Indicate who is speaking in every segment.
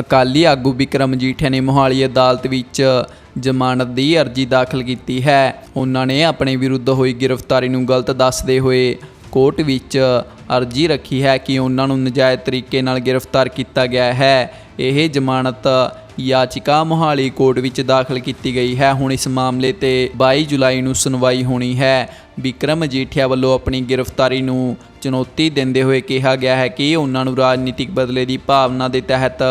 Speaker 1: ਅਕਾਲੀ ਆਗੂ ਵਿਕਰਮ ਮਜੀਠੀਆ ਨੇ ਮੋਹਾਲੀ ਅਦਾਲਤ ਵਿੱਚ ਜ਼ਮਾਨਤ ਦੀ ਅਰਜ਼ੀ ਦਾਖਲ ਕੀਤੀ ਹੈ। ਉਹਨਾਂ ਨੇ ਆਪਣੇ ਵਿਰੁੱਧ ਹੋਈ ਗ੍ਰਿਫਤਾਰੀ ਨੂੰ ਗਲਤ ਦੱਸਦੇ ਹੋਏ ਕੋਰਟ ਵਿੱਚ ਅਰਜ਼ੀ ਰੱਖੀ ਹੈ ਕਿ ਉਹਨਾਂ ਨੂੰ ਨਜਾਇਜ਼ ਤਰੀਕੇ ਨਾਲ ਗ੍ਰਿਫਤਾਰ ਕੀਤਾ ਗਿਆ ਹੈ। ਇਹ ਜ਼ਮਾਨਤ ਯਾਚਿਕਾ ਮੋਹਾਲੀ ਕੋਰਟ ਵਿੱਚ ਦਾਖਲ ਕੀਤੀ ਗਈ ਹੈ। ਹੁਣ ਇਸ ਮਾਮਲੇ ਤੇ 22 ਜੁਲਾਈ ਨੂੰ ਸੁਣਵਾਈ ਹੋਣੀ ਹੈ। ਵਿਕਰਮ ਮਜੀਠੀਆ ਵੱਲੋਂ ਆਪਣੀ ਗ੍ਰਿਫਤਾਰੀ ਨੂੰ ਚੁਣੌਤੀ ਦਿੰਦੇ ਹੋਏ ਕਿਹਾ ਗਿਆ ਹੈ ਕਿ ਉਹਨਾਂ ਨੂੰ ਰਾਜਨੀਤਿਕ ਬਦਲੇ ਦੀ ਭਾਵਨਾ ਦੇ ਤਹਿਤ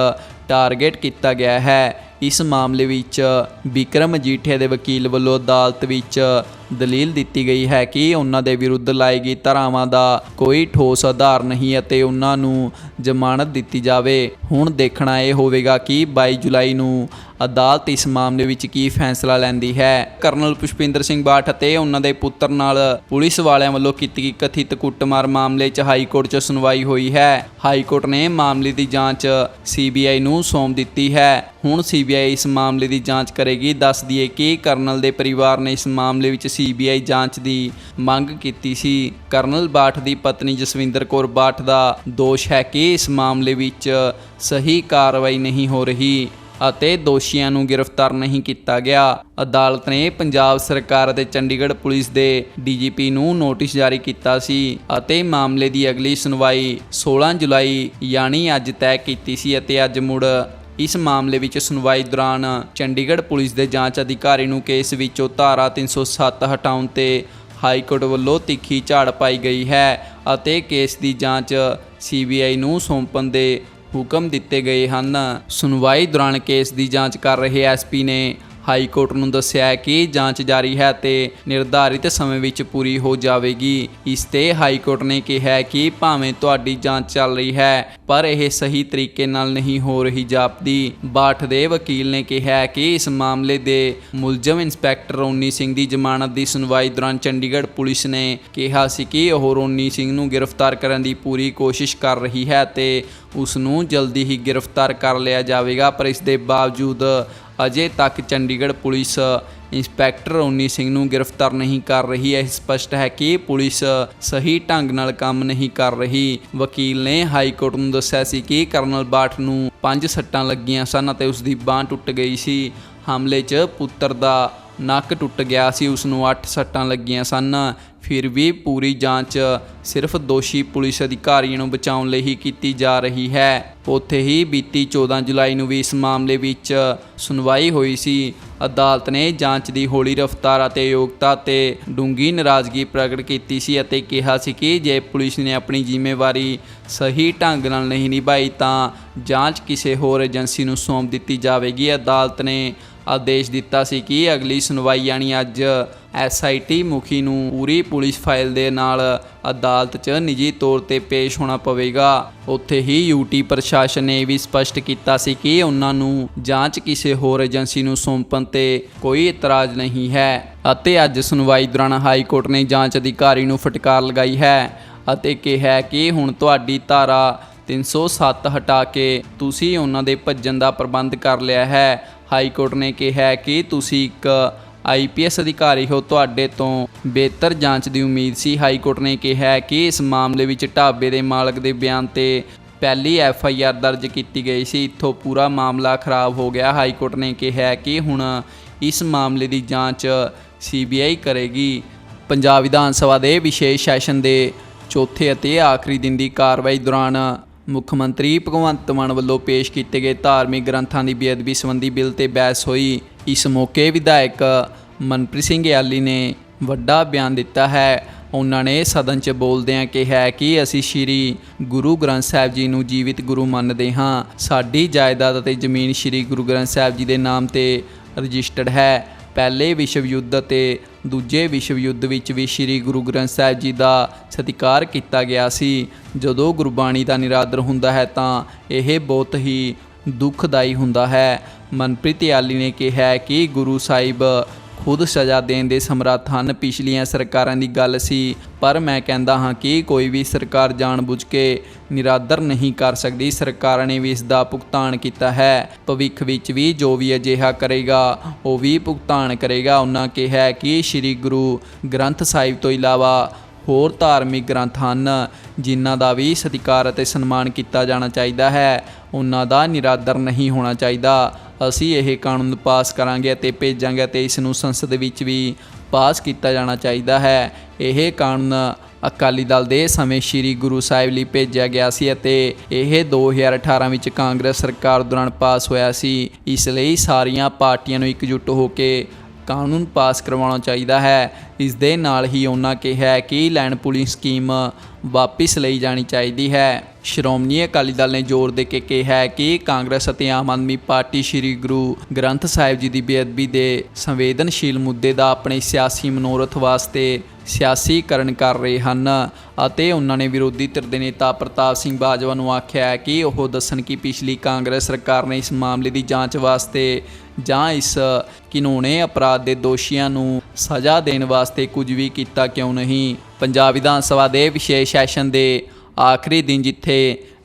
Speaker 1: ਟਾਰਗੇਟ ਕੀਤਾ ਗਿਆ ਹੈ। ਇਸ ਮਾਮਲੇ ਵਿੱਚ ਵਿਕਰਮ ਮਜੀਠੀਆ ਦੇ ਵਕੀਲ ਵੱਲੋਂ ਅਦਾਲਤ ਵਿੱਚ ਦਲੀਲ ਦਿੱਤੀ ਗਈ ਹੈ ਕਿ ਉਹਨਾਂ ਦੇ ਵਿਰੁੱਧ ਲਾਈ ਗਈ ਧਾਰਾਵਾਂ ਦਾ ਕੋਈ ਠੋਸ ਆਧਾਰ ਨਹੀਂ ਅਤੇ ਉਹਨਾਂ ਨੂੰ ਜ਼ਮਾਨਤ ਦਿੱਤੀ ਜਾਵੇ। ਹੁਣ ਦੇਖਣਾ ਇਹ ਹੋਵੇਗਾ ਕਿ 22 ਜੁਲਾਈ ਨੂੰ ਅਦਾਲਤ ਇਸ ਮਾਮਲੇ ਵਿੱਚ ਕੀ ਫੈਸਲਾ ਲੈਂਦੀ ਹੈ। ਕਰਨਲ ਪੁਸ਼ਪਿੰਦਰ ਸਿੰਘ ਬਾਠ ਅਤੇ ਉਹਨਾਂ ਦੇ ਪੁੱਤਰ ਨਾਲ ਪੁਲਿਸ ਵਾਲਿਆਂ ਵੱਲੋਂ ਕੀਤੀ ਗਈ ਕਥਿਤ ਕੁੱਟਮਾਰ ਮਾਮਲੇ 'ਚ ਹਾਈ ਕੋਰਟ 'ਚ ਸੁਣਵਾਈ ਹੋਈ ਹੈ। ਹਾਈ ਕੋਰਟ ਨੇ ਮਾਮਲੇ ਦੀ ਜਾਂਚ ਸੀਬੀਆਈ ਨੂੰ ਸੌਂਪ ਦਿੱਤੀ ਹੈ। ਹੁਣ ਸੀਬੀਆਈ ਇਸ ਮਾਮਲੇ ਦੀ ਜਾਂਚ ਕਰੇਗੀ। ਦੱਸ ਦਈਏ ਕਿ ਕਰਨਲ ਦੇ ਪਰਿਵਾਰ ਨੇ ਇਸ ਮਾਮਲੇ ਵਿੱਚ ਸੀਬੀਆਈ ਜਾਂਚ ਦੀ ਮੰਗ ਕੀਤੀ ਸੀ। ਕਰਨਲ ਬਾਠ ਦੀ ਪਤਨੀ ਜਸਵਿੰਦਰ ਕੌਰ ਬਾਠ ਦਾ ਦੋਸ਼ ਹੈ ਕਿ ਇਸ ਮਾਮਲੇ ਵਿੱਚ ਸਹੀ ਕਾਰਵਾਈ ਨਹੀਂ ਹੋ ਰਹੀ ਅਤੇ ਦੋਸ਼ੀਆਂ ਨੂੰ ਗ੍ਰਿਫਤਾਰ ਨਹੀਂ ਕੀਤਾ ਗਿਆ। ਅਦਾਲਤ ਨੇ ਪੰਜਾਬ ਸਰਕਾਰ ਅਤੇ ਚੰਡੀਗੜ੍ਹ ਪੁਲਿਸ ਦੇ ਡੀਜੀਪੀ ਨੂੰ ਨੋਟਿਸ ਜਾਰੀ ਕੀਤਾ ਸੀ ਅਤੇ ਮਾਮਲੇ ਦੀ ਅਗਲੀ ਸੁਣਵਾਈ 16 ਜੁਲਾਈ, ਯਾਨੀ ਅੱਜ ਤੈਅ ਕੀਤੀ ਸੀ ਅਤੇ ਅੱਜ ਮੁੜ ਇਸ ਮਾਮਲੇ ਵਿੱਚ ਸੁਣਵਾਈ ਦੌਰਾਨ ਚੰਡੀਗੜ੍ਹ ਪੁਲਿਸ ਦੇ ਜਾਂਚ ਅਧਿਕਾਰੀ ਨੂੰ ਕੇਸ ਵਿੱਚੋਂ ਧਾਰਾ 307 ਹਟਾਉਣ ਤੇ ਹਾਈ ਕੋਰਟ ਵੱਲੋਂ ਤਿੱਖੀ ਝਾੜ ਪਾਈ ਗਈ ਹੈ ਅਤੇ ਕੇਸ ਦੀ ਜਾਂਚ ਸੀਬੀਆਈ ਨੂੰ ਸੌਂਪਣ ਦੇ ਹੁਕਮ ਦਿੱਤੇ ਗਏ ਹਨ। ਸੁਣਵਾਈ ਦੌਰਾਨ ਕੇਸ ਦੀ ਜਾਂਚ ਕਰ ਰਹੇ ਐਸਪੀ ਨੇ ਹਾਈ ਕੋਰਟ ਨੂੰ ਦੱਸਿਆ ਹੈ ਕਿ ਜਾਂਚ ਜਾਰੀ ਹੈ ਤੇ ਨਿਰਧਾਰਿਤ ਸਮੇਂ ਵਿੱਚ ਪੂਰੀ ਹੋ ਜਾਵੇਗੀ। ਇਸ ਤੇ ਹਾਈ ਕੋਰਟ ਨੇ ਕਿਹਾ ਹੈ ਕਿ ਭਾਵੇਂ ਤੁਹਾਡੀ ਜਾਂਚ ਚੱਲ ਰਹੀ ਹੈ, ਪਰ ਇਹ ਸਹੀ ਤਰੀਕੇ ਨਾਲ ਨਹੀਂ ਹੋ ਰਹੀ ਜਾਪਦੀ। ਬਾਠ ਦੇ ਵਕੀਲ ਨੇ ਕਿਹਾ ਹੈ ਕਿ ਇਸ ਮਾਮਲੇ ਦੇ ਮੁਲਜ਼ਮ ਇੰਸਪੈਕਟਰ ਰੋਨੀ ਸਿੰਘ ਦੀ ਜ਼ਮਾਨਤ ਦੀ ਸੁਣਵਾਈ ਦੌਰਾਨ ਚੰਡੀਗੜ੍ਹ ਪੁਲਿਸ ਨੇ ਕਿਹਾ ਸੀ ਕਿ ਉਹ ਰੋਨੀ ਸਿੰਘ ਨੂੰ ਗ੍ਰਿਫਤਾਰ ਕਰਨ ਦੀ ਪੂਰੀ ਕੋਸ਼ਿਸ਼ ਕਰ ਰਹੀ ਹੈ ਤੇ ਉਸ ਨੂੰ ਜਲਦੀ ਹੀ ਗ੍ਰਿਫਤਾਰ ਕਰ ਲਿਆ ਜਾਵੇਗਾ, ਪਰ ਇਸ ਦੇ ਬਾਵਜੂਦ ਅਜੇ ਤੱਕ ਚੰਡੀਗੜ੍ਹ ਪੁਲਿਸ ਇੰਸਪੈਕਟਰ ਰੋਨੀ ਸਿੰਘ ਨੂੰ ਗ੍ਰਿਫਤਾਰ ਨਹੀਂ ਕਰ ਰਹੀ ਹੈ। ਇਹ ਸਪਸ਼ਟ ਹੈ ਕਿ ਪੁਲਿਸ ਸਹੀ ਢੰਗ ਨਾਲ ਕੰਮ ਨਹੀਂ ਕਰ ਰਹੀ। ਵਕੀਲ ਨੇ ਹਾਈ ਕੋਰਟ ਨੂੰ ਦੱਸਿਆ ਸੀ ਕਿ ਕਰਨਲ ਬਾਠ ਨੂੰ ਪੰਜ ਸੱਟਾਂ ਲੱਗੀਆਂ ਸਨ ਅਤੇ ਉਸ ਦੀ ਬਾਹ ਟੁੱਟ ਗਈ ਸੀ। ਹਮਲੇ 'ਚ ਪੁੱਤਰ ਦਾ ਨੱਕ ਟੁੱਟ ਗਿਆ ਸੀ ਉਸ ਨੂੰ 8 ਸੱਟਾਂ ਲੱਗੀਆਂ ਸਨ। ਫਿਰ ਵੀ ਪੂਰੀ ਜਾਂਚ ਸਿਰਫ ਦੋਸ਼ੀ ਪੁਲਿਸ ਅਧਿਕਾਰੀਆਂ ਨੂੰ ਬਚਾਉਣ ਲਈ ਹੀ ਕੀਤੀ ਜਾ ਰਹੀ ਹੈ। ਉੱਥੇ ਹੀ ਬੀਤੀ 14 ਜੁਲਾਈ ਨੂੰ ਵੀ ਇਸ ਮਾਮਲੇ ਵਿੱਚ ਸੁਣਵਾਈ ਹੋਈ ਸੀ। ਅਦਾਲਤ ਨੇ ਜਾਂਚ ਦੀ ਹੌਲੀ ਰਫ਼ਤਾਰ ਅਤੇ ਯੋਗਤਾ ਤੇ ਡੂੰਗੀ ਨਾਰਾਜ਼ਗੀ ਪ੍ਰਗਟ ਕੀਤੀ ਸੀ ਅਤੇ ਕਿਹਾ ਸੀ ਕਿ ਜੇ ਪੁਲਿਸ ਨੇ ਆਪਣੀ ਜ਼ਿੰਮੇਵਾਰੀ ਸਹੀ ਢੰਗ ਨਾਲ ਨਹੀਂ ਨਿਭਾਈ ਤਾਂ ਜਾਂਚ ਕਿਸੇ ਹੋਰ ਏਜੰਸੀ ਨੂੰ ਸੌਂਪ ਦਿੱਤੀ ਜਾਵੇਗੀ। ਅਦਾਲਤ ਨੇ ਆਦੇਸ਼ ਦਿੱਤਾ ਸੀ ਕਿ ਅਗਲੀ ਸੁਣਵਾਈ ਯਾਨੀ ਅੱਜ ਐਸਆਈਟੀ ਮੁਖੀ ਨੂੰ ਪੂਰੀ ਪੁਲਿਸ ਫਾਈਲ ਦੇ ਨਾਲ ਅਦਾਲਤ 'ਚ ਨਿੱਜੀ ਤੌਰ ਤੇ ਪੇਸ਼ ਹੋਣਾ ਪਵੇਗਾ। ਉੱਥੇ ਹੀ ਯੂਟੀ ਪ੍ਰਸ਼ਾਸਨ ਨੇ ਇਹ ਵੀ ਸਪਸ਼ਟ ਕੀਤਾ ਸੀ ਕਿ ਉਹਨਾਂ ਨੂੰ ਜਾਂਚ ਕਿਸੇ ਹੋਰ ਏਜੰਸੀ ਨੂੰ ਸੌਂਪਣ ਤੇ ਕੋਈ ਇਤਰਾਜ਼ ਨਹੀਂ ਹੈ ਅਤੇ ਅੱਜ ਸੁਣਵਾਈ ਦੌਰਾਨ ਹਾਈ ਕੋਰਟ ਨੇ ਜਾਂਚ ਅਧਿਕਾਰੀ ਨੂੰ ਫਟਕਾਰ ਲਗਾਈ ਹੈ ਅਤੇ ਕਿਹਾ ਕਿ ਹੁਣ ਤੁਹਾਡੀ ਧਾਰਾ 307 ਹਟਾ ਕੇ ਤੁਸੀਂ ਉਹਨਾਂ ਦੇ ਭੱਜਣ ਦਾ ਪ੍ਰਬੰਧ ਕਰ ਲਿਆ ਹੈ। ਹਾਈ ਕੋਰਟ ਨੇ ਕਿਹਾ ਕਿ ਤੁਸੀਂ ਇੱਕ ਆਈਪੀਐਸ ਅਧਿਕਾਰੀ ਹੋ। ਤੁਹਾਡੇ ਤੋਂ ਬਿਹਤਰ ਜਾਂਚ ਦੀ ਉਮੀਦ ਸੀ। ਹਾਈ ਕੋਰਟ ਨੇ ਕਿਹਾ ਕਿ ਇਸ ਮਾਮਲੇ ਵਿੱਚ ਢਾਬੇ ਦੇ ਮਾਲਕ ਦੇ ਬਿਆਨ ਤੇ ਪਹਿਲੀ ਐਫ ਆਈ ਆਰ ਦਰਜ ਕੀਤੀ ਗਈ ਸੀ। ਇੱਥੋਂ ਪੂਰਾ ਮਾਮਲਾ ਖਰਾਬ ਹੋ ਗਿਆ। ਹਾਈ ਕੋਰਟ ਨੇ ਕਿਹਾ ਕਿ ਹੁਣ ਇਸ ਮਾਮਲੇ ਦੀ ਜਾਂਚ ਸੀਬੀਆਈ ਕਰੇਗੀ। ਪੰਜਾਬ ਵਿਧਾਨ ਸਭਾ ਦੇ ਵਿਸ਼ੇਸ਼ ਸੈਸ਼ਨ ਦੇ ਚੌਥੇ ਅਤੇ ਆਖਰੀ ਦਿਨ ਦੀ ਕਾਰਵਾਈ ਦੌਰਾਨ ਮੁੱਖ ਮੰਤਰੀ ਭਗਵੰਤ ਮਾਨ ਵੱਲੋਂ ਪੇਸ਼ ਕੀਤੇ ਗਏ ਧਾਰਮਿਕ ਗ੍ਰੰਥਾਂ ਦੀ ਬੇਅਦਬੀ ਸੰਬੰਧੀ ਬਿੱਲ ਤੇ ਬਹਿਸ ਹੋਈ। ਇਸ ਮੌਕੇ ਵਿਧਾਇਕ ਮਨਪ੍ਰੀਤ ਸਿੰਘ ਯਾਲੀ ਨੇ ਵੱਡਾ ਬਿਆਨ ਦਿੱਤਾ ਹੈ। ਉਹਨਾਂ ਨੇ ਸਦਨ 'ਚ ਬੋਲਦਿਆਂ ਕਿਹਾ ਕਿ ਅਸੀਂ ਸ਼੍ਰੀ ਗੁਰੂ ਗ੍ਰੰਥ ਸਾਹਿਬ ਜੀ ਨੂੰ ਜੀਵਿਤ ਗੁਰੂ ਮੰਨਦੇ ਹਾਂ। ਸਾਡੀ ਜਾਇਦਾਦ ਅਤੇ ਜ਼ਮੀਨ ਸ਼੍ਰੀ ਗੁਰੂ ਗ੍ਰੰਥ ਸਾਹਿਬ ਜੀ ਦੇ ਨਾਮ ਤੇ ਰਜਿਸਟਰਡ ਹੈ। ਪਹਿਲੇ ਵਿਸ਼ਵ ਯੁੱਧ ਅਤੇ ਦੂਜੇ ਵਿਸ਼ਵ ਯੁੱਧ ਵਿੱਚ ਵੀ ਸ੍ਰੀ ਗੁਰੂ ਗ੍ਰੰਥ ਸਾਹਿਬ ਜੀ ਦਾ ਸਤਿਕਾਰ ਕੀਤਾ ਗਿਆ ਸੀ। ਜਦੋਂ ਗੁਰਬਾਣੀ ਦਾ ਨਿਰਾਦਰ ਹੁੰਦਾ ਹੈ ਤਾਂ ਇਹ ਬਹੁਤ ਹੀ ਦੁਖਦਾਈ ਹੁੰਦਾ ਹੈ। ਮਨਪ੍ਰੀਤ ਯਾਲੀ ਨੇ ਕਿਹਾ ਕਿ ਗੁਰੂ ਸਾਹਿਬ ਖੁਦ ਸਜ਼ਾ ਦੇਣ ਦੇ ਸਮਰੱਥ ਹਨ। ਪਿਛਲੀਆਂ ਸਰਕਾਰਾਂ ਦੀ ਗੱਲ ਸੀ, ਪਰ ਮੈਂ ਕਹਿੰਦਾ ਹਾਂ ਕਿ ਕੋਈ ਵੀ ਸਰਕਾਰ ਜਾਣਬੁੱਝ ਕੇ ਨਿਰਾਦਰ ਨਹੀਂ ਕਰ ਸਕਦੀ। ਸਰਕਾਰਾਂ ਨੇ ਵੀ ਇਸ ਦਾ ਭੁਗਤਾਨ ਕੀਤਾ ਹੈ। ਭਵਿੱਖ ਵਿੱਚ ਵੀ ਜੋ ਵੀ ਅਜਿਹਾ ਕਰੇਗਾ, ਉਹ ਵੀ ਭੁਗਤਾਨ ਕਰੇਗਾ। ਉਹਨਾਂ ਕਿਹਾ ਕਿ ਸ੍ਰੀ ਗੁਰੂ ਗ੍ਰੰਥ ਸਾਹਿਬ ਤੋਂ ਇਲਾਵਾ ਹੋਰ ਧਾਰਮਿਕ ਗ੍ਰੰਥ ਹਨ, ਜਿਨ੍ਹਾਂ ਦਾ ਵੀ ਸਤਿਕਾਰ ਅਤੇ ਸਨਮਾਨ ਕੀਤਾ ਜਾਣਾ ਚਾਹੀਦਾ ਹੈ। ਉਹਨਾਂ ਦਾ ਨਿਰਾਦਰ ਨਹੀਂ ਹੋਣਾ ਚਾਹੀਦਾ। ਅਸੀਂ ਇਹ ਕਾਨੂੰਨ ਪਾਸ ਕਰਾਂਗੇ ਅਤੇ ਭੇਜਾਂਗੇ ਅਤੇ ਇਸ ਨੂੰ ਸੰਸਦ ਵਿੱਚ ਵੀ ਪਾਸ ਕੀਤਾ ਜਾਣਾ ਚਾਹੀਦਾ ਹੈ। ਇਹ ਕਾਨੂੰਨ ਅਕਾਲੀ ਦਲ ਦੇ ਸਮੇਂ ਸ੍ਰੀ ਗੁਰੂ ਸਾਹਿਬ ਲਈ ਭੇਜਿਆ ਗਿਆ ਸੀ ਅਤੇ ਇਹ 2018 ਵਿੱਚ ਕਾਂਗਰਸ ਸਰਕਾਰ ਦੌਰਾਨ ਪਾਸ ਹੋਇਆ ਸੀ। ਇਸ ਲਈ ਸਾਰੀਆਂ ਪਾਰਟੀਆਂ ਨੂੰ ਇਕਜੁੱਟ ਹੋ ਕੇ ਕਾਨੂੰਨ ਪਾਸ ਕਰਵਾਉਣਾ ਚਾਹੀਦਾ ਹੈ। ਇਸ ਦੇ ਨਾਲ ਹੀ ਉਹਨਾਂ ਕਿਹਾ ਕਿ ਲੈਂਡ ਪੂਲਿੰਗ ਸਕੀਮ ਵਾਪਿਸ ਲਈ ਜਾਣੀ ਚਾਹੀਦੀ ਹੈ। ਸ਼੍ਰੋਮਣੀ ਅਕਾਲੀ ਦਲ ਨੇ ਜ਼ੋਰ ਦੇ ਕੇ ਕਿਹਾ ਕਿ ਕਾਂਗਰਸ ਅਤੇ ਆਮ ਆਦਮੀ ਪਾਰਟੀ ਸ੍ਰੀ ਗੁਰੂ ਗ੍ਰੰਥ ਸਾਹਿਬ ਜੀ ਦੀ ਬੇਅਦਬੀ ਦੇ ਸੰਵੇਦਨਸ਼ੀਲ ਮੁੱਦੇ ਦਾ ਆਪਣੇ ਸਿਆਸੀ ਮਨੋਰਥ ਵਾਸਤੇ ਸਿਆਸੀਕਰਨ ਕਰ ਰਹੇ ਹਨ ਅਤੇ ਉਹਨਾਂ ਨੇ ਵਿਰੋਧੀ ਧਿਰ ਦੇ ਨੇਤਾ ਪ੍ਰਤਾਪ ਸਿੰਘ ਬਾਜਵਾ ਨੂੰ ਆਖਿਆ ਹੈ ਕਿ ਉਹ ਦੱਸਣ ਕਿ ਪਿਛਲੀ ਕਾਂਗਰਸ ਸਰਕਾਰ ਨੇ ਇਸ ਮਾਮਲੇ ਦੀ ਜਾਂਚ ਵਾਸਤੇ ਜਾਂ ਇਸ ਕਿਨੂੰਨੇ ਅਪਰਾਧ ਦੇ ਦੋਸ਼ੀਆਂ ਨੂੰ ਸਜ਼ਾ ਦੇਣ ਵਾਸਤੇ ਕੁਝ ਵੀ ਕੀਤਾ ਕਿਉਂ ਨਹੀਂ? ਪੰਜਾਬ ਵਿਧਾਨ ਸਭਾ ਦੇ ਵਿਸ਼ੇਸ਼ ਸੈਸ਼ਨ ਦੇ ਆਖਰੀ ਦਿਨ ਜਿੱਥੇ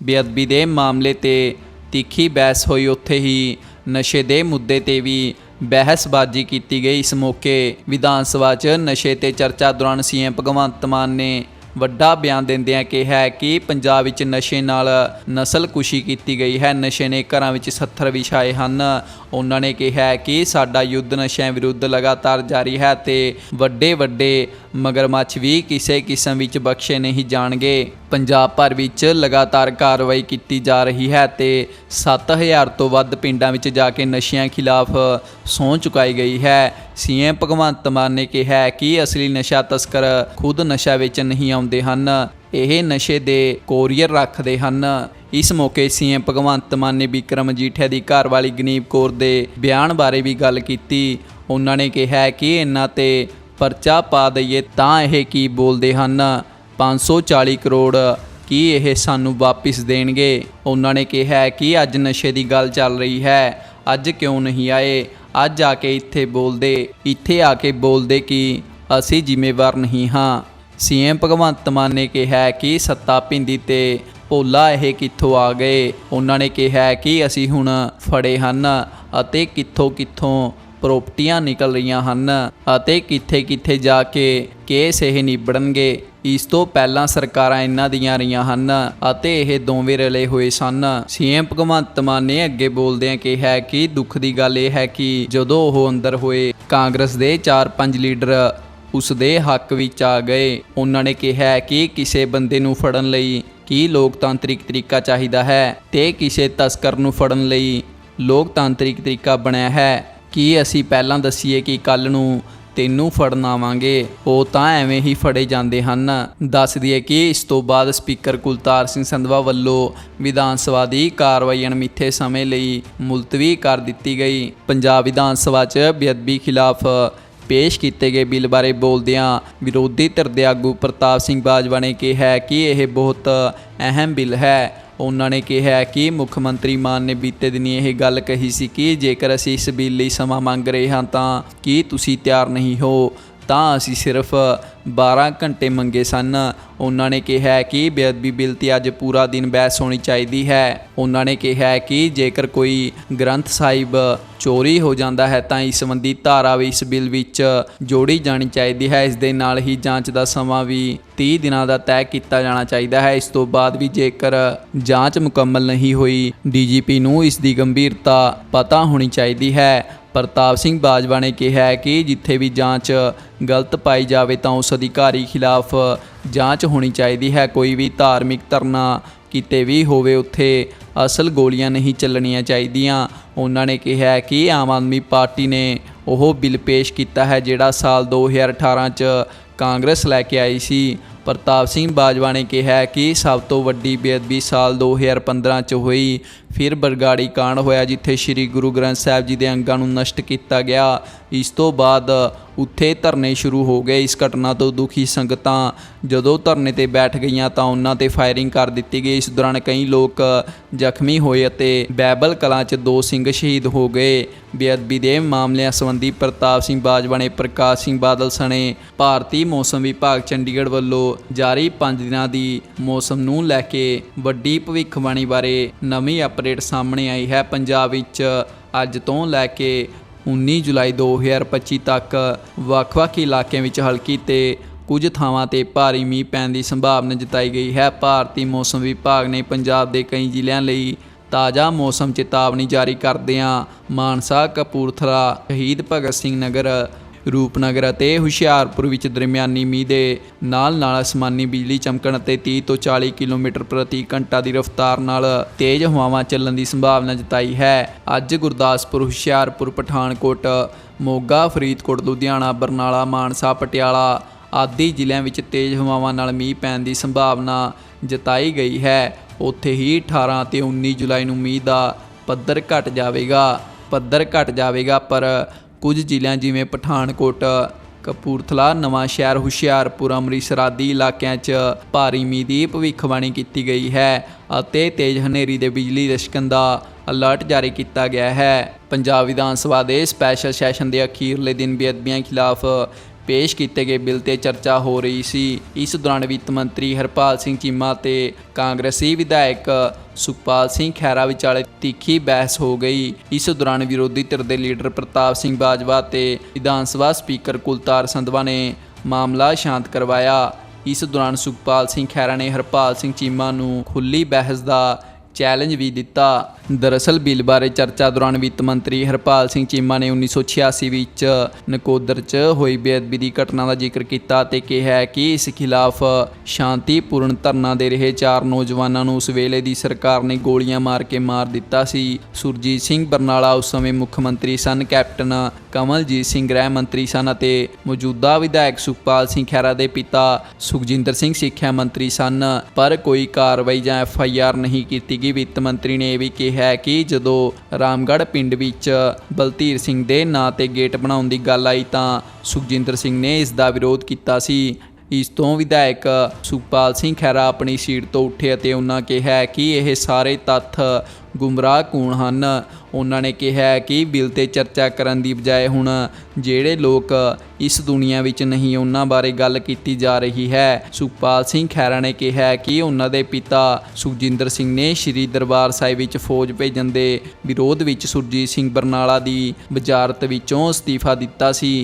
Speaker 1: ਬੇਅਦਬੀ ਦੇ ਮਾਮਲੇ ਤੇ ਤਿੱਖੀ ਬਹਿਸ ਹੋਈ, ਉੱਥੇ ਹੀ ਨਸ਼ੇ ਦੇ ਮੁੱਦੇ ਤੇ ਵੀ ਬਹਿਸਬਾਜ਼ੀ ਕੀਤੀ ਗਈ। ਇਸ ਮੌਕੇ ਵਿਧਾਨ ਸਭਾ 'ਚ ਨਸ਼ੇ ਤੇ ਚਰਚਾ ਦੌਰਾਨ ਸੀਐਮ ਭਗਵੰਤ ਮਾਨ ਨੇ ਵੱਡਾ ਬਿਆਨ ਦਿੰਦਿਆਂ ਕਿਹਾ ਹੈ ਕਿ ਪੰਜਾਬ ਵਿੱਚ ਨਸ਼ੇ ਨਾਲ ਨਸਲਕੁਸ਼ੀ ਕੀਤੀ ਗਈ ਹੈ। ਨਸ਼ੇ ਨੇ ਘਰਾਂ ਵਿੱਚ 70 ਵਿਛਾਏ ਹਨ। ਉਹਨਾਂ ਨੇ ਕਿਹਾ ਹੈ ਕਿ ਸਾਡਾ ਯੁੱਧ ਨਸ਼ਿਆਂ ਵਿਰੁੱਧ ਲਗਾਤਾਰ ਜਾਰੀ ਹੈ ਤੇ ਵੱਡੇ ਵੱਡੇ ਮਗਰਮੱਛ ਵੀ ਕਿਸੇ ਕਿਸਮ ਵਿੱਚ ਬਖਸ਼ੇ ਨਹੀਂ ਜਾਣਗੇ। ਪੰਜਾਬ ਭਰ ਵਿੱਚ ਲਗਾਤਾਰ ਕਾਰਵਾਈ ਕੀਤੀ ਜਾ ਰਹੀ ਹੈ ਤੇ 7000 ਤੋਂ ਵੱਧ ਪਿੰਡਾਂ ਵਿੱਚ ਜਾ ਕੇ ਨਸ਼ਿਆਂ ਖਿਲਾਫ ਸਹੁੰ ਚੁਕਾਈ ਗਈ ਹੈ। ਸੀਐਮ ਭਗਵੰਤ ਮਾਨ ਨੇ ਕਿਹਾ ਕਿ ਅਸਲੀ ਨਸ਼ਾ ਤਸਕਰ ਖੁਦ ਨਸ਼ਾ ਵਿੱਚ ਨਹੀਂ ਆਉਂਦੇ। ਹਨ। ਇਹ ਨਸ਼ੇ ਦੇ ਕੋਰੀਅਰ ਰੱਖਦੇ ਹਨ। ਇਸ ਮੌਕੇ ਸੀਐਮ ਭਗਵੰਤ ਮਾਨ ਨੇ ਵਿਕਰਮ ਜੀਠਿਆ ਦੀ ਘਰਵਾਲੀ ਗਨੀਬ ਕੌਰ ਦੇ ਬਿਆਨ ਬਾਰੇ ਵੀ ਗੱਲ ਕੀਤੀ। ਉਹਨਾਂ ਨੇ ਕਿਹਾ ਕਿ ਇਹਨਾਂ ਤੇ ਪਰਚਾ ਪਾ ਦਈਏ ਤਾਂ ਇਹ ਕੀ ਬੋਲਦੇ ਹਨ? 540 ਕਰੋੜ ਕੀ ਇਹ ਸਾਨੂੰ ਵਾਪਿਸ ਦੇਣਗੇ? ਉਹਨਾਂ ਨੇ ਕਿਹਾ ਕਿ ਅੱਜ ਨਸ਼ੇ ਦੀ ਗੱਲ ਚੱਲ ਰਹੀ ਹੈ। ਅੱਜ ਕਿਉਂ ਨਹੀਂ ਆਏ? ਅੱਜ ਆ ਕੇ ਇੱਥੇ ਬੋਲਦੇ, ਇੱਥੇ ਆ ਕੇ ਬੋਲਦੇ ਕਿ ਅਸੀਂ ਜ਼ਿੰਮੇਵਾਰ ਨਹੀਂ ਹਾਂ। ਸੀਐਮ ਭਗਵੰਤ ਮਾਨ ਨੇ ਕਿਹਾ ਕਿ ਸੱਤਾ ਪਿੰਦੀ ਤੇ ਭੋਲਾ ਇਹ ਕਿੱਥੋਂ ਆ ਗਏ? ਉਹਨਾਂ ਨੇ ਕਿਹਾ ਕਿ ਅਸੀਂ ਹੁਣ ਫੜੇ ਹਨ ਅਤੇ ਕਿੱਥੋਂ ਕਿੱਥੋਂ ਪ੍ਰਾਪਰਟੀਆਂ ਨਿਕਲ ਰਹੀਆਂ ਹਨ ਅਤੇ ਕਿੱਥੇ-ਕਿੱਥੇ ਜਾ ਕੇ ਕੇਸ ਇਹ ਨਿਬੜਨਗੇ। ਇਸ ਤੋਂ ਪਹਿਲਾਂ ਸਰਕਾਰਾਂ ਇਹਨਾਂ ਦੀਆਂ ਰਹੀਆਂ ਹਨ ਅਤੇ ਇਹ ਦੋਵੇਂ ਰਲੇ ਹੋਏ ਸਨ। ਸੀਐਮ ਭਗਵੰਤ ਮਾਨ ਨੇ ਅੱਗੇ ਬੋਲਦਿਆਂ ਕਿਹਾ ਕਿ ਦੁੱਖ ਦੀ ਗੱਲ ਇਹ ਹੈ ਕਿ ਜਦੋਂ ਉਹ ਅੰਦਰ ਹੋਏ, ਕਾਂਗਰਸ ਦੇ 4-5 ਲੀਡਰ ਉਸ ਦੇ ਹੱਕ ਵਿੱਚ ਆ ਗਏ। ਉਹਨਾਂ ਨੇ ਕਿਹਾ ਕਿ ਕਿਸੇ ਬੰਦੇ ਨੂੰ ਫੜਨ ਲਈ ਕੀ ਲੋਕਤਾਂਤਰਿਕ ਤਰੀਕਾ ਚਾਹੀਦਾ ਹੈ ਤੇ ਕਿਸੇ ਤਸਕਰ ਨੂੰ ਫੜਨ ਲਈ ਲੋਕਤਾਂਤਰਿਕ ਤਰੀਕਾ ਬਣਿਆ ਹੈ। ਕੀ ਅਸੀਂ ਪਹਿਲਾਂ ਦੱਸੀਏ ਕਿ ਕੱਲ ਨੂੰ ਤੈਨੂੰ ਫੜਨ ਆਵਾਂਗੇ? ਉਹ ਤਾਂ ਐਵੇਂ ਹੀ ਫੜੇ ਜਾਂਦੇ ਹਨ। ਦੱਸ ਦਈਏ ਕਿ ਇਸ ਤੋਂ ਬਾਅਦ ਸਪੀਕਰ ਕੁਲਤਾਰ ਸਿੰਘ ਸੰਧਵਾ ਵੱਲੋਂ ਵਿਧਾਨ ਸਭਾ ਦੀ ਕਾਰਵਾਈ ਅਣਮਿੱਥੇ ਸਮੇਂ ਲਈ ਮੁਲਤਵੀ ਕਰ ਦਿੱਤੀ ਗਈ। ਪੰਜਾਬ ਵਿਧਾਨ ਸਭਾ 'ਚ ਬੇਅਦਬੀ ਖਿਲਾਫ ਪੇਸ਼ ਕੀਤੇ ਗਏ ਬਿੱਲ ਬਾਰੇ ਬੋਲਦਿਆਂ ਵਿਰੋਧੀ ਧਿਰ ਦੇ ਆਗੂ ਪ੍ਰਤਾਪ ਸਿੰਘ ਬਾਜਵਾ ਨੇ ਕਿਹਾ ਕਿ ਇਹ ਬਹੁਤ ਅਹਿਮ ਬਿੱਲ ਹੈ। ਉਹਨਾਂ ਨੇ ਕਿਹਾ ਕਿ ਮੁੱਖ ਮੰਤਰੀ ਮਾਨ ਨੇ ਬੀਤੇ ਦਿਨੀ ਇਹ ਗੱਲ ਕਹੀ ਸੀ ਕਿ ਜੇਕਰ ਅਸੀਂ ਇਸ ਬਿੱਲ ਲਈ ਸਮਾਂ ਮੰਗ ਰਹੇ ਹਾਂ ਤਾਂ ਕੀ ਤੁਸੀਂ ਤਿਆਰ ਨਹੀਂ ਹੋ? ਤਾਂ ਅਸੀਂ ਸਿਰਫ 12 ਘੰਟੇ ਮੰਗੇ ਸਨ। ਉਹਨਾਂ ਨੇ ਕਿਹਾ ਕਿ ਬੇਅਦਬੀ ਬਿੱਲ ਤੇ ਅੱਜ ਪੂਰਾ ਦਿਨ ਬਹਿਸ ਹੋਣੀ ਚਾਹੀਦੀ ਹੈ। ਉਹਨਾਂ ਨੇ ਕਿਹਾ ਕਿ ਜੇਕਰ ਕੋਈ ਗ੍ਰੰਥ ਸਾਹਿਬ ਚੋਰੀ ਹੋ ਜਾਂਦਾ ਹੈ ਤਾਂ ਇਸ ਸੰਬੰਧੀ ਧਾਰਾ ਵੀ ਇਸ ਬਿੱਲ ਵਿੱਚ ਜੋੜੀ ਜਾਣੀ ਚਾਹੀਦੀ ਹੈ। ਇਸ ਦੇ ਨਾਲ ਹੀ ਜਾਂਚ ਦਾ ਸਮਾਂ ਵੀ 30 ਦਿਨਾਂ ਦਾ ਤੈਅ ਕੀਤਾ ਜਾਣਾ ਚਾਹੀਦਾ ਹੈ। ਇਸ ਤੋਂ ਬਾਅਦ ਵੀ ਜੇਕਰ ਜਾਂਚ ਮੁਕੰਮਲ ਨਹੀਂ ਹੋਈ, ਡੀਜੀਪੀ ਨੂੰ ਇਸ ਦੀ ਗੰਭੀਰਤਾ ਪਤਾ ਹੋਣੀ ਚਾਹੀਦੀ ਹੈ। ਪ੍ਰਤਾਪ ਸਿੰਘ ਬਾਜਵਾ ਨੇ ਕਿਹਾ ਹੈ ਕਿ ਜਿੱਥੇ ਵੀ ਜਾਂਚ ਗਲਤ ਪਾਈ ਜਾਵੇ ਤਾਂ ਉਸ ਅਧਿਕਾਰੀ ਖਿਲਾਫ ਜਾਂਚ ਹੋਣੀ ਚਾਹੀਦੀ ਹੈ। ਕੋਈ ਵੀ ਧਾਰਮਿਕ ਧਰਨਾ ਕਿਤੇ ਵੀ ਹੋਵੇ, ਉੱਥੇ ਅਸਲ ਗੋਲੀਆਂ ਨਹੀਂ ਚੱਲਣੀਆਂ ਚਾਹੀਦੀਆਂ। ਉਹਨਾਂ ਨੇ ਕਿਹਾ ਹੈ ਕਿ ਆਮ ਆਦਮੀ ਪਾਰਟੀ ਨੇ ਉਹ ਬਿੱਲ ਪੇਸ਼ ਕੀਤਾ ਹੈ, ਜਿਹੜਾ ਸਾਲ 2018 ਚ ਕਾਂਗਰਸ ਲੈ ਕੇ ਆਈ ਸੀ। ਪ੍ਰਤਾਪ ਸਿੰਘ ਬਾਜਵਾ ਨੇ ਕਿਹਾ ਕਿ ਸਭ ਤੋਂ ਵੱਡੀ ਬੇਅਦਬੀ ਸਾਲ 2015 ਚ ਹੋਈ। ਫਿਰ ਬਰਗਾੜੀ ਕਾਂਡ ਹੋਇਆ ਜਿੱਥੇ ਸ੍ਰੀ ਗੁਰੂ ਗ੍ਰੰਥ ਸਾਹਿਬ ਜੀ ਦੇ ਅੰਗਾਂ ਨੂੰ ਨਸ਼ਟ ਕੀਤਾ ਗਿਆ। ਇਸ ਤੋਂ ਬਾਅਦ ਉੱਥੇ ਧਰਨੇ ਸ਼ੁਰੂ ਹੋ ਗਏ। ਇਸ ਘਟਨਾ ਤੋਂ ਦੁਖੀ ਸੰਗਤਾਂ ਜਦੋਂ ਧਰਨੇ ਤੇ ਬੈਠ ਗਈਆਂ ਤਾਂ ਉਹਨਾਂ ਤੇ ਫਾਇਰਿੰਗ ਕਰ ਦਿੱਤੀ ਗਈ। ਇਸ ਦੌਰਾਨ ਕਈ ਲੋਕ ਜ਼ਖਮੀ ਹੋਏ ਅਤੇ ਬੈਬਲ ਕਲਾਂ 'ਚ ਦੋ ਸਿੰਘ ਸ਼ਹੀਦ ਹੋ ਗਏ। ਬੇਅਦਬੀ ਦੇ ਮਾਮਲਿਆਂ ਸੰਬੰਧੀ ਪ੍ਰਤਾਪ ਸਿੰਘ ਬਾਜਵਾ ਨੇ ਪ੍ਰਕਾਸ਼ ਸਿੰਘ ਬਾਦਲ ਸਣੇ, ਭਾਰਤੀ ਮੌਸਮ ਵਿਭਾਗ ਚੰਡੀਗੜ੍ਹ ਵੱਲੋਂ ਜਾਰੀ 5 ਦਿਨਾਂ ਦੀ ਮੌਸਮ ਨੂੰ ਲੈ ਕੇ ਵੱਡੀ ਭਵਿੱਖਬਾਣੀ ਬਾਰੇ ਨਵੀਂ ਅਪ ਅਪਡੇਟ ਸਾਹਮਣੇ ਆਈ ਹੈ। ਪੰਜਾਬ ਵਿੱਚ ਅੱਜ ਤੋਂ ਲੈ ਕੇ 19 ਜੁਲਾਈ 2025 ਤੱਕ ਵੱਖ-ਵੱਖ ਇਲਾਕਿਆਂ ਵਿੱਚ ਹਲਕੀ ਤੇ ਕੁਝ ਥਾਵਾਂ ਤੇ ਭਾਰੀ ਮੀਂਹ ਪੈਣ ਦੀ ਸੰਭਾਵਨਾ ਜਤਾਈ ਗਈ ਹੈ। ਭਾਰਤੀ ਮੌਸਮ ਵਿਭਾਗ ਨੇ ਪੰਜਾਬ ਦੇ ਕਈ ਜ਼ਿਲ੍ਹਿਆਂ ਲਈ ਤਾਜ਼ਾ ਮੌਸਮ ਚੇਤਾਵਨੀ ਜਾਰੀ ਕਰਦਿਆਂ ਮਾਨਸਾ, ਕਪੂਰਥਲਾ, ਸ਼ਹੀਦ ਭਗਤ ਸਿੰਘ ਨਗਰ ਰੂਪਨਗਰ ਅਤੇ ਹੁਸ਼ਿਆਰਪੁਰ ਵਿੱਚ ਦਰਮਿਆਨੀ ਮੀਂਹ ਦੇ ਨਾਲ-ਨਾਲ ਅਸਮਾਨੀ ਬਿਜਲੀ ਚਮਕਣ ਅਤੇ 30 ਤੋਂ 40 ਕਿਲੋਮੀਟਰ ਪ੍ਰਤੀ ਘੰਟਾ ਦੀ ਰਫ਼ਤਾਰ ਨਾਲ ਤੇਜ਼ ਹਵਾਵਾਂ ਚੱਲਣ ਦੀ ਸੰਭਾਵਨਾ ਜਤਾਈ ਹੈ। ਅੱਜ ਗੁਰਦਾਸਪੁਰ, ਹੁਸ਼ਿਆਰਪੁਰ, ਪਠਾਨਕੋਟ, ਮੋਗਾ, ਫਰੀਦਕੋਟ, ਲੁਧਿਆਣਾ, ਬਰਨਾਲਾ, ਮਾਨਸਾ, ਪਟਿਆਲਾ ਆਦਿ ਜ਼ਿਲ੍ਹਿਆਂ ਵਿੱਚ ਤੇਜ਼ ਹਵਾਵਾਂ ਨਾਲ ਮੀਂਹ ਪੈਣ ਦੀ ਸੰਭਾਵਨਾ ਜਤਾਈ ਗਈ ਹੈ। ਉੱਥੇ ਹੀ 18 ਤੇ 19 ਜੁਲਾਈ ਨੂੰ ਮੀਂਹ ਦਾ ਪੱਧਰ ਘਟ ਜਾਵੇਗਾ, ਪੱਧਰ ਘਟ ਜਾਵੇਗਾ, ਪਰ ਕੁਝ ਜ਼ਿਲ੍ਹਿਆਂ ਜਿਵੇਂ ਪਠਾਨਕੋਟ, ਕਪੂਰਥਲਾ, ਨਵਾਂ ਸ਼ਹਿਰ, ਹੁਸ਼ਿਆਰਪੁਰ, ਅੰਮ੍ਰਿਤਸਰ ਆਦਿ ਇਲਾਕਿਆਂ 'ਚ ਭਾਰੀ ਮੀਂਹ ਦੀ ਭਵਿੱਖਬਾਣੀ ਕੀਤੀ ਗਈ ਹੈ ਅਤੇ ਤੇਜ਼ ਹਨੇਰੀ ਦੇ ਬਿਜਲੀ ਲਿਸ਼ਕਣ ਦਾ ਅਲਰਟ ਜਾਰੀ ਕੀਤਾ ਗਿਆ ਹੈ। ਪੰਜਾਬ ਵਿਧਾਨ ਸਭਾ ਦੇ ਸਪੈਸ਼ਲ ਸੈਸ਼ਨ ਦੇ ਅਖੀਰਲੇ ਦਿਨ ਬੇਅਦਬੀਆਂ ਖਿਲਾਫ ਪੇਸ਼ ਕੀਤੇ ਗਏ ਬਿੱਲ ਤੇ ਚਰਚਾ ਹੋ ਰਹੀ ਸੀ। ਇਸ ਦੌਰਾਨ ਵਿੱਤ ਮੰਤਰੀ ਹਰਪਾਲ ਸਿੰਘ ਚੀਮਾ ਤੇ ਕਾਂਗਰਸੀ ਵਿਧਾਇਕ ਸੁਖਪਾਲ ਸਿੰਘ ਖਹਿਰਾ ਵਿਚਾਲੇ ਤਿੱਖੀ ਬਹਿਸ ਹੋ ਗਈ। ਇਸ ਦੌਰਾਨ ਵਿਰੋਧੀ ਧਿਰ ਦੇ ਲੀਡਰ ਪ੍ਰਤਾਪ ਸਿੰਘ ਬਾਜਵਾ ਤੇ ਵਿਧਾਨ ਸਭਾ ਸਪੀਕਰ ਕੁਲਤਾਰ ਸੰਧਵਾ ਨੇ ਮਾਮਲਾ ਸ਼ਾਂਤ ਕਰਵਾਇਆ। ਇਸ ਦੌਰਾਨ ਸੁਖਪਾਲ ਸਿੰਘ ਖਹਿਰਾ ਨੇ ਹਰਪਾਲ ਸਿੰਘ ਚੀਮਾ ਨੂੰ ਖੁੱਲੀ ਬਹਿਸ ਦਾ ਚੈਲੰਜ ਵੀ ਦਿੱਤਾ। ਦਰਅਸਲ ਬਿੱਲ ਬਾਰੇ ਚਰਚਾ ਦੌਰਾਨ ਵਿੱਤ ਮੰਤਰੀ ਹਰਪਾਲ ਸਿੰਘ ਚੀਮਾ ਨੇ 1986 ਵਿੱਚ ਨਕੋਦਰ 'ਚ ਹੋਈ ਬੇਅਦਬੀ ਦੀ ਘਟਨਾ ਦਾ ਜ਼ਿਕਰ ਕੀਤਾ ਤੇ ਕਿਹਾ ਕਿ ਇਸ ਖਿਲਾਫ ਸ਼ਾਂਤੀਪੂਰਨ ਧਰਨਾ ਦੇ ਰਹੇ ਚਾਰ ਨੌਜਵਾਨਾਂ ਨੂੰ ਉਸ ਵੇਲੇ ਦੀ ਸਰਕਾਰ ਨੇ ਗੋਲੀਆਂ ਮਾਰ ਕੇ ਮਾਰ ਦਿੱਤਾ ਸੀ। ਸੁਰਜੀਤ ਸਿੰਘ ਬਰਨਾਲਾ, ਉਸ ਸਮੇਂ ਮੁੱਖ ਮੰਤਰੀ ਸਨ, ਕੈਪਟਨ ਕਮਲਜੀਤ ਸਿੰਘ ਗ੍ਰਹਿ ਮੰਤਰੀ ਸਨ ਅਤੇ ਮੌਜੂਦਾ ਵਿਧਾਇਕ ਸੁਖਪਾਲ ਸਿੰਘ ਖਹਿਰਾ ਦੇ ਪਿਤਾ ਸੁਖਜਿੰਦਰ ਸਿੰਘ ਸਿੱਖਿਆ ਮੰਤਰੀ ਸਨ। ਪਰ ਕੋਈ ਕਾਰਵਾਈ ਜਾਂ ਐਫ ਆਈ ਆਰ ਨਹੀਂ ਕੀਤੀ ਗਈ। ਵਿੱਤ ਮੰਤਰੀ ਨੇ ਇਹ ਵੀ ਕਿਹਾ ਕਿ ਜਦੋਂ ਰਾਮਗੜ੍ਹ ਪਿੰਡ ਵਿੱਚ ਬਲਧੀਰ ਸਿੰਘ ਦੇ ਨਾਂ ਤੇ ਗੇਟ ਬਣਾਉਣ ਦੀ ਗੱਲ ਆਈ ਤਾਂ ਸੁਖਜਿੰਦਰ ਸਿੰਘ ਨੇ ਇਸ ਦਾ ਵਿਰੋਧ ਕੀਤਾ ਸੀ। ਇਸ ਤੋਂ ਵਿਧਾਇਕ ਸੁਖਪਾਲ ਸਿੰਘ ਖਹਿਰਾ ਆਪਣੀ ਸੀਟ ਤੋਂ ਉੱਠੇ ਅਤੇ ਉਹਨਾਂ ਕਿਹਾ ਕਿ ਇਹ ਸਾਰੇ ਤੱਥ ਗੁੰਮਰਾਹ ਕੂਣ ਹਨ। ਉਹਨਾਂ ਨੇ ਕਿਹਾ ਕਿ ਬਿੱਲ ਤੇ ਚਰਚਾ ਕਰਨ ਦੀ ਬਜਾਏ ਹੁਣ ਜਿਹੜੇ ਲੋਕ ਇਸ ਦੁਨੀਆ ਵਿੱਚ ਨਹੀਂ, ਉਹਨਾਂ ਬਾਰੇ ਗੱਲ ਕੀਤੀ ਜਾ ਰਹੀ ਹੈ। ਸੁਖਪਾਲ ਸਿੰਘ ਖਹਿਰਾ ਨੇ ਕਿਹਾ ਕਿ ਉਹਨਾਂ ਦੇ ਪਿਤਾ ਸੁਖਜਿੰਦਰ ਸਿੰਘ ਨੇ ਸ਼੍ਰੀ ਦਰਬਾਰ ਸਾਹਿਬ ਵਿੱਚ ਫੌਜ ਭੇਜਣ ਦੇ ਵਿਰੋਧ ਵਿੱਚ ਸੁਰਜੀਤ ਸਿੰਘ ਬਰਨਾਲਾ ਦੀ ਵਜ਼ਾਰਤ ਵਿੱਚੋਂ ਅਸਤੀਫਾ ਦਿੱਤਾ ਸੀ।